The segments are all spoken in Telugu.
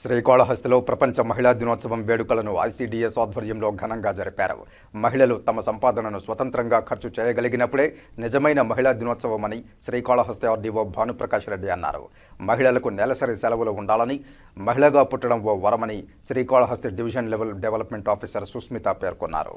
శ్రీకాళహస్తిలో ప్రపంచ మహిళా దినోత్సవం వేడుకలను ఐసీడీఎస్ ఆధ్వర్యంలో ఘనంగా జరిపారు. మహిళలు తమ సంపాదనను స్వతంత్రంగా ఖర్చు చేయగలిగినప్పుడే నిజమైన మహిళా దినోత్సవం అని శ్రీకాళహస్తి ఆర్డీఓ భానుప్రకాష్ రెడ్డి అన్నారు. మహిళలకు నెలసరి సెలవులు ఉండాలని మహిళగా పుట్టడం ఓ వరమని Srikalahasti division level development officer Susmitha పేర్కొన్నారు.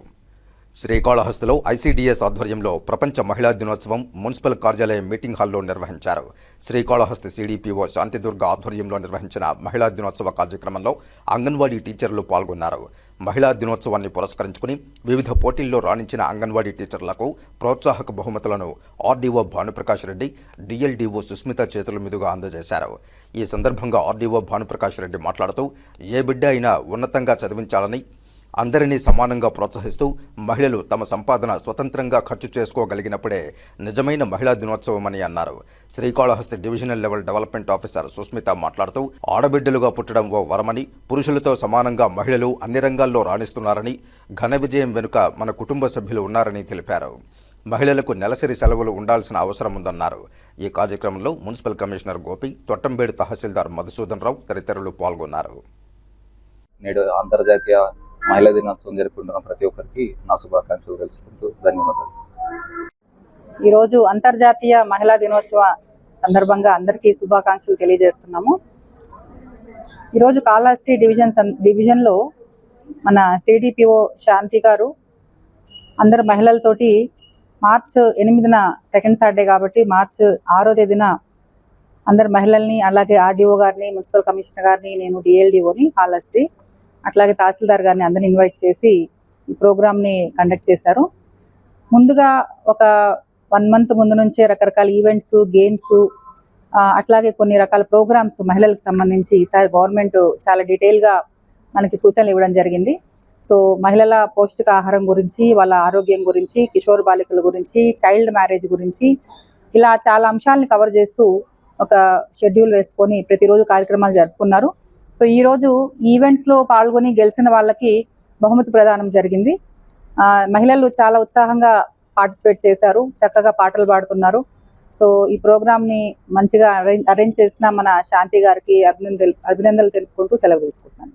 శ్రీకాళహస్తిలో ఐసీడీఎస్ ఆధ్వర్యంలో ప్రపంచ మహిళా దినోత్సవం మున్సిపల్ కార్యాలయం మీటింగ్ హాల్లో నిర్వహించారు. శ్రీకాళహస్తి సిడిపిఓ శాంతిదుర్గ ఆధ్వర్యంలో నిర్వహించిన మహిళా దినోత్సవ కార్యక్రమంలో అంగన్వాడీ టీచర్లు పాల్గొన్నారు. మహిళా దినోత్సవాన్ని పురస్కరించుకుని వివిధ పోటీల్లో రాణించిన అంగన్వాడీ టీచర్లకు ప్రోత్సాహక బహుమతులను ఆర్డీఓ భానుప్రకాష్ రెడ్డి డిఎల్డీఓ సుస్మిత చేతుల మీదుగా అందజేశారు. ఈ సందర్భంగా ఆర్డీఓ భానుప్రకాష్ రెడ్డి మాట్లాడుతూ ఏ బిడ్డ అయినా ఉన్నతంగా చదివించాలని అందరినీ సమానంగా ప్రోత్సహిస్తూ మహిళలు తమ సంపాదన స్వతంత్రంగా ఖర్చు చేసుకోగలిగినప్పుడే నిజమైన మహిళా దినోత్సవం అని అన్నారు. Srikalahasti divisional level development officer Susmitha మాట్లాడుతూ ఆడబిడ్డలుగా పుట్టడం ఓ వరమని పురుషులతో సమానంగా మహిళలు అన్ని రంగాల్లో రాణిస్తున్నారని ఘన విజయం వెనుక మన కుటుంబ సభ్యులు ఉన్నారని తెలిపారు. మహిళలకు నెలసరి సెలవులు ఉండాల్సిన అవసరం ఉందన్నారు. ఈ కార్యక్రమంలో మున్సిపల్ కమిషనర్ గోపి తొట్టంబేడు తహసీల్దార్ మధుసూదన్ రావు తదితరులు పాల్గొన్నారు. నేడు అంతర్జాతీయ మహిళా దినోత్సవం జరుపుకుంటున్న ప్రతి ఒక్కరికి నా శుభాకాంక్షలు తెలుసుకుంటూ ధన్యవాదాలు. ఈరోజు అంతర్జాతీయ మహిళా దినోత్సవ సందర్భంగా అందరికీ శుభాకాంక్షలు తెలియజేస్తున్నాము. ఈరోజు కాళహస్తి డివిజన్ డివిజన్లో మన సిడిపిఓ శాంతి గారు అందరు మహిళలతోటి మార్చ్ ఎనిమిదిన సెకండ్ సాటర్డే కాబట్టి మార్చ్ ఆరో తేదీన అందరు మహిళల్ని అలాగే ఆర్డీఓ గారిని మున్సిపల్ కమిషనర్ గారిని నేను డిఎల్డిఓని కాళహస్తి. అట్లాగే తహసీల్దార్ గారిని అందరిని ఇన్వైట్ చేసి ఈ ప్రోగ్రామ్ని కండక్ట్ చేశారు. ముందుగా ఒక వన్ మంత్ ముందు నుంచే రకరకాల ఈవెంట్స్ గేమ్స్ అట్లాగే కొన్ని రకాల ప్రోగ్రామ్స్ మహిళలకు సంబంధించి ఈసారి గవర్నమెంట్ చాలా డీటెయిల్గా మనకి సూచనలు ఇవ్వడం జరిగింది. సో మహిళల పౌష్టిక ఆహారం గురించి వాళ్ళ ఆరోగ్యం గురించి కిషోర్ బాలికల గురించి చైల్డ్ మ్యారేజ్ గురించి ఇలా చాలా అంశాలను కవర్ చేస్తూ ఒక షెడ్యూల్ వేసుకొని ప్రతిరోజు కార్యక్రమాలు జరుపుకున్నారు. సో ఈరోజు ఈవెంట్స్లో పాల్గొని గెలిచిన వాళ్ళకి బహుమతి ప్రదానం జరిగింది. మహిళలు చాలా ఉత్సాహంగా పార్టిసిపేట్ చేశారు. చక్కగా పాటలు పాడుతున్నారు. సో ఈ ప్రోగ్రామ్ని మంచిగా అరేంజ్ అరేంజ్ చేసిన మన శాంతి గారికి అభినందనలు అభినందనలు తెలుపుకుంటూ సెలవు తీసుకుంటున్నాను.